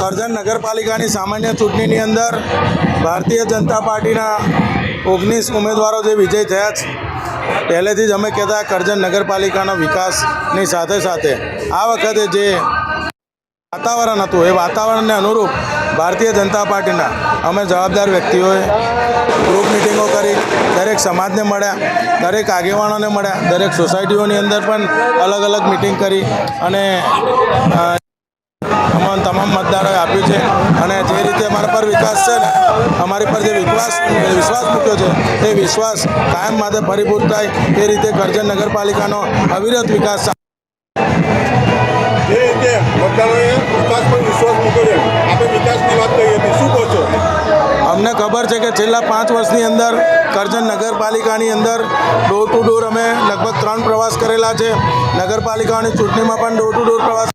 કરજણ નગરપાલિકાની સામાન્ય ચૂંટણીની અંદર ભારતીય જનતા પાર્ટીના ઓગણીસ ઉમેદવારો જે વિજય થયા છે, પહેલેથી જ અમે કહેતા કરજણ નગરપાલિકાના વિકાસની સાથે સાથે આ વખતે જે વાતાવરણ હતું, એ વાતાવરણને અનુરૂપ ભારતીય જનતા પાર્ટીના અમે જવાબદાર વ્યક્તિઓએ ગ્રુપ મિટિંગો કરી, દરેક સમાજને મળ્યા, દરેક આગેવાનોને મળ્યા, દરેક સોસાયટીઓની અંદર પણ અલગ અલગ મિટિંગ કરી અને અ, તમામ મતદારોએ આપ્યું છે અને જે રીતે અમારા પર વિકાસ છે ને અમારી પર જે વિશ્વાસ વિશ્વાસ મૂક્યો છે એ વિશ્વાસ કાયમ માટે પરિપૂર્ણ થાય એ રીતે કરજણ નગરપાલિકાનો અવિરત વિકાસ જે રીતે મતદારોએ વિકાસ પર વિશ્વાસ મૂક્યો છે આપણે વિકાસની વાત કરી હતી શું કહો છો? અમને ખબર છે કે છેલ્લા પાંચ વર્ષની અંદર કરજણ નગરપાલિકાની અંદર ડોર ટુ ડોર અમે લગભગ ત્રણ પ્રવાસ કરેલા છે. નગરપાલિકાની ચૂંટણીમાં પણ ડોર ટુ ડોર પ્રવાસ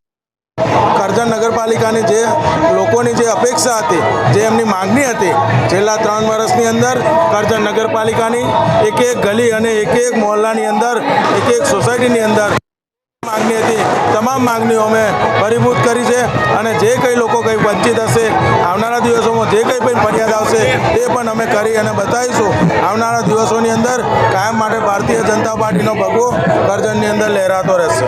કરજણ નગરપાલિકાની જે લોકોની જે અપેક્ષા હતી, જે એમની માંગણી હતી, છેલ્લા ત્રણ વર્ષની અંદર કરજણ નગરપાલિકાની એક એક ગલી અને એક એક મોહલ્લાની અંદર, એક એક સોસાયટીની અંદર માંગણી હતી. તમામ માંગણીઓ અમે પરિભૂત કરી છે અને જે કંઈ લોકો કંઈ વંચિત હશે, આવનારા દિવસોમાં જે કંઈ પણ ફરિયાદ આવશે, તે પણ અમે કરી અને બતાવીશું. આવનારા દિવસોની અંદર કાયમ માટે ભારતીય જનતા પાર્ટીનો ભગવો કરજણની અંદર લહેરાતો રહેશે.